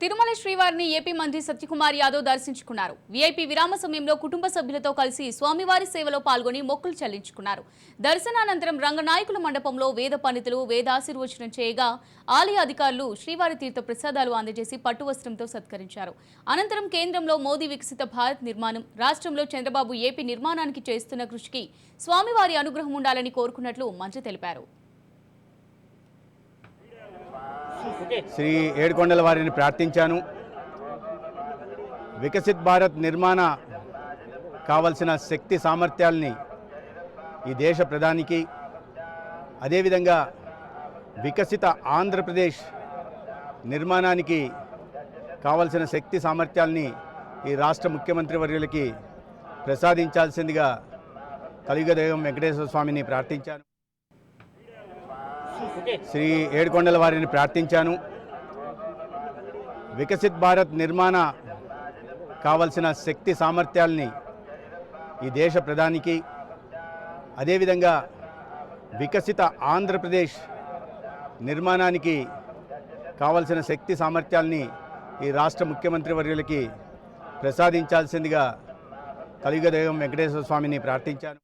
తిరుమల శ్రీవారిని ఏపీ మంత్రి సత్యకుమార్ యాదవ్ దర్శించుకున్నారు. వీఐపీ విరామ సమయంలో కుటుంబ సభ్యులతో కలిసి స్వామివారి సేవలో పాల్గొని మొక్కులు చెల్లించుకున్నారు. దర్శనానంతరం రంగనాయకుల మండపంలో వేద పండితులు వేదాశీర్వచనం చేయగా ఆలయ అధికారులు శ్రీవారి తీర్థ ప్రసాదాలు అందజేసి పట్టు వస్త్రంతో సత్కరించారు. అనంతరం కేంద్రంలో మోదీ వికసిత భారత్ నిర్మాణం రాష్ట్రంలో చంద్రబాబు ఏపీ నిర్మాణానికి చేస్తున్న కృషికి స్వామివారి అనుగ్రహం ఉండాలని కోరుకున్నట్లు మంత్రి తెలిపారు. శ్రీ ఏడుకొండల వారిని ప్రార్థించాను. వికసిత్ భారత్ నిర్మాణ కావలసిన శక్తి సామర్థ్యాల్ని ఈ దేశ ప్రధానికి అదేవిధంగా వికసిత ఆంధ్రప్రదేశ్ నిర్మాణానికి కావలసిన శక్తి సామర్థ్యాల్ని ఈ రాష్ట్ర ముఖ్యమంత్రి వర్యులకి ప్రసాదించాల్సిందిగా కలియుగదైవం వెంకటేశ్వర స్వామిని ప్రార్థించాను. శ్రీ ఏడుకొండల వారిని ప్రార్థించాను. వికసిత్ భారత్ నిర్మాణ కావలసిన శక్తి సామర్థ్యాల్ని ఈ దేశ ప్రధానికి అదేవిధంగా వికసిత ఆంధ్రప్రదేశ్ నిర్మాణానికి కావలసిన శక్తి సామర్థ్యాల్ని ఈ రాష్ట్ర ముఖ్యమంత్రి వర్యులకి ప్రసాదించాల్సిందిగా కలియుగదైవం వెంకటేశ్వర స్వామిని ప్రార్థించాను.